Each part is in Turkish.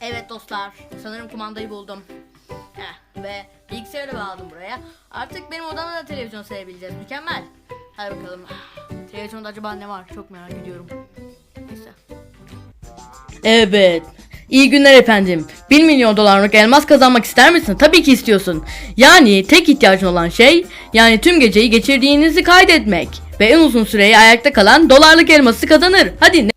Evet dostlar, sanırım kumandayı buldum. Heh, ve bilgisayarı bağladım buraya. Artık benim odamda da televizyon seyredebileceğiz. Mükemmel. Hadi bakalım. Televizyonda acaba ne var? Çok merak ediyorum. Neyse. Evet. İyi günler efendim. 1 milyon dolarlık elmas kazanmak ister misin? Tabii ki istiyorsun. Yani tek ihtiyacın olan şey yani tüm geceyi geçirdiğinizi kaydetmek. Ve en uzun süreyi ayakta kalan dolarlık elması kazanır. Hadi ne?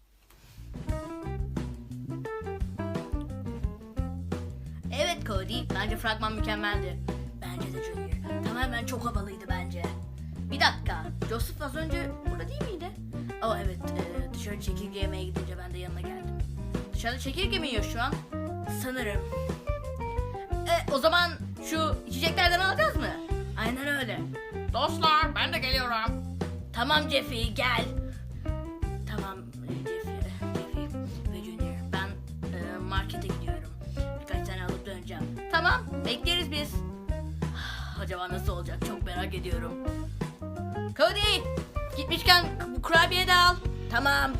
Evet Cody, bence fragman mükemmeldi. Bence de Junior. Tamamen çok havalıydı bence. Bir dakika, Joseph az önce burada değil miydi? Oh evet, e, dışarı çekirge yemeye gidince ben de yanına geldim. Dışarıda çekirge mi yiyor şu an? Sanırım. E, o zaman şu içeceklerden alacağız mı? Aynen öyle. Dostlar, ben de geliyorum. Tamam Jeffy, gel. Tamam e, Jeffy, Jeffy ve Junior. Ben e, markete gidiyorum. Tamam, bekleriz biz. Acaba nasıl olacak? Çok merak ediyorum. Cody, gitmişken bu kurabiye de al. Tamam.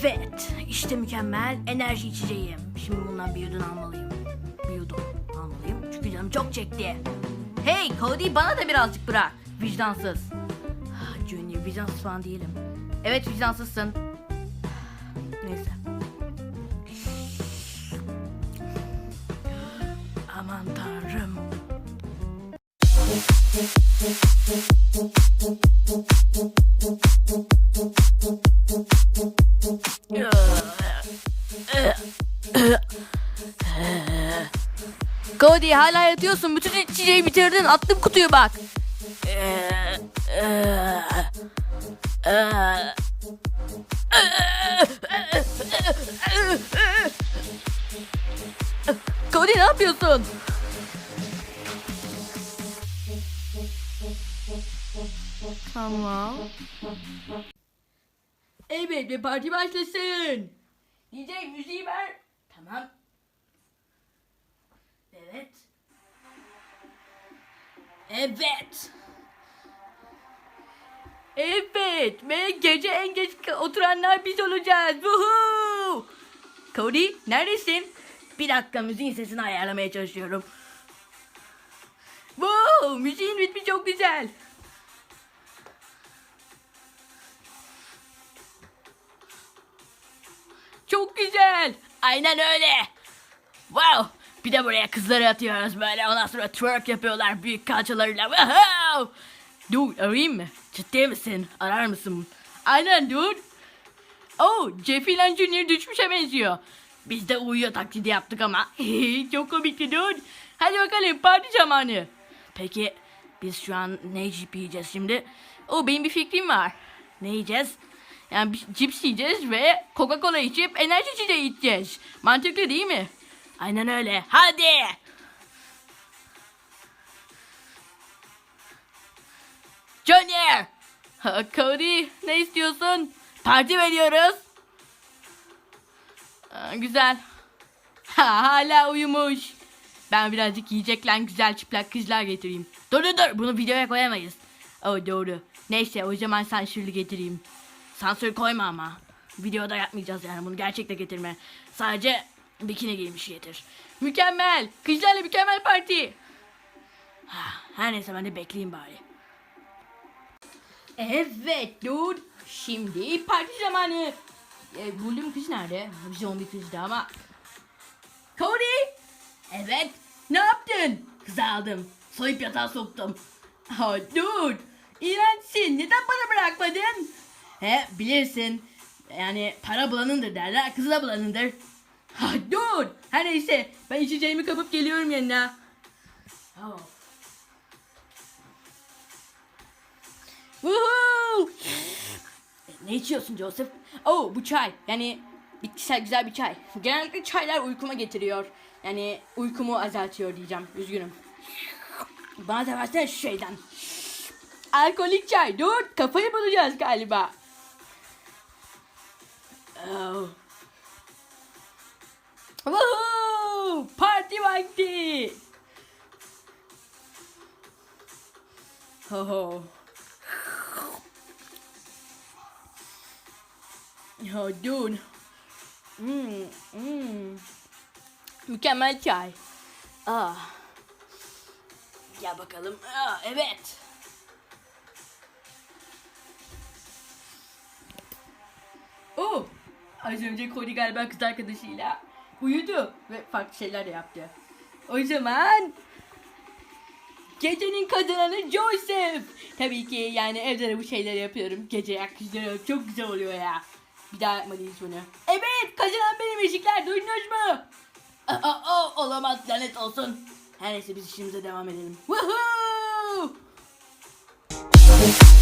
Evet, işte mükemmel enerji içeceğim. Şimdi bundan bir yudum almalıyım. Bir yudum almalıyım çünkü canım çok çekti. Hey Cody bana da birazcık bırak. Vicdansız. Ah, Junior vicdansız falan değilim. Evet vicdansızsın. Cody hala yatıyorsun. Bütün içeceği bitirdin. Attım kutuyu bak. Cody ne yapıyorsun? Tamam. Evet ve parti başlasın. DJ müziği ver. Tamam. Evet. Evet. Evet ve gece en geç oturanlar biz olacağız. Woohoo! Cody neredesin? Bir dakika müziğin sesini ayarlamaya çalışıyorum. Wow, müziğin ritmi çok güzel. Çok güzel. Aynen öyle. Wow. Bir de buraya kızları atıyoruz böyle. Ondan sonra twerk yapıyorlar büyük kalçalarıyla. Wow. Dude arayayım mı? Ciddi misin? Arar mısın? Aynen dude. Oh Jeffy ile Junior düşmüşe benziyor. Biz de uyuyor taklidi yaptık ama. Çok komikti dude. Hadi bakalım parti zamanı. Peki biz şu an ne yiyeceğiz şimdi? Oh benim bir fikrim var. Ne yiyeceğiz? Yani cips yiyeceğiz ve Coca-Cola içip enerji içeceği içeceğiz. Mantıklı değil mi? Aynen öyle. Hadi. Junior. Cody ne istiyorsun? Parti veriyoruz. Güzel. Ha, hala uyumuş. Ben birazcık yiyecekler güzel çıplak kızlar getireyim. Dur dur dur bunu videoya koyamayız. Oh doğru. Neyse o zaman sansürlü getireyim. Sansür koyma ama. Videoda yapmayacağız yani bunu gerçekte getirme. Sadece bikini giymiş getir. Mükemmel. Kızlarla mükemmel parti. Ha, Her neyse ben de bekleyeyim bari. Evet dude. Şimdi parti zamanı. E, buldum kız nerede? Zombi kızdı ama. Cody. Evet. Ne yaptın? Kızı aldım. Soyup yatağa soktum. Ha dude. İğrençsin. Neden bana bırakmadın? He bilirsin. Yani para bulanındır derler. Kızı da bulanındır. Ha dur. Her neyse. Ben içeceğimi kapıp geliyorum yanına. Oh. Woohoo! Ne içiyorsun Joseph? Oh bu çay. Yani bitkisel güzel bir çay. Genellikle çaylar uykuma getiriyor. Yani uykumu azaltıyor diyeceğim. Üzgünüm. Bana da versene şu şeyden. Alkolik çay. Dur kafayı bulacağız galiba. Oh. Woohoo! Parti vakti. Ho ho. Oh dude. Hmm, hmm. Mükemmel çay. Ah. Gel bakalım. Aa, evet. Oh. Az önce Cody galiba kız arkadaşıyla uyudu ve farklı şeyler yaptı. O zaman Gecenin kazananı Joseph. Tabii ki yani evde de bu şeyleri yapıyorum. Gece yakıştırıyorum. Çok güzel oluyor ya. Bir daha yapmalıyız bunu. Evet kazanan benim eşikler duydunuz mu? Aa, aa, olamaz lanet olsun. Her neyse biz işimize devam edelim. Woohoo!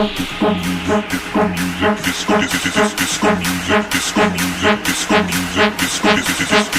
Disco music, disco music, disco music, disco music, disco music, disco music.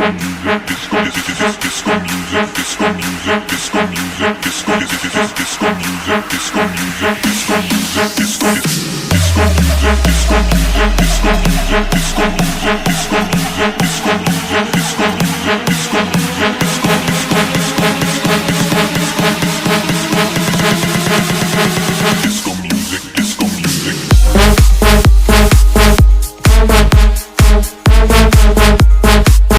Ha ha ha.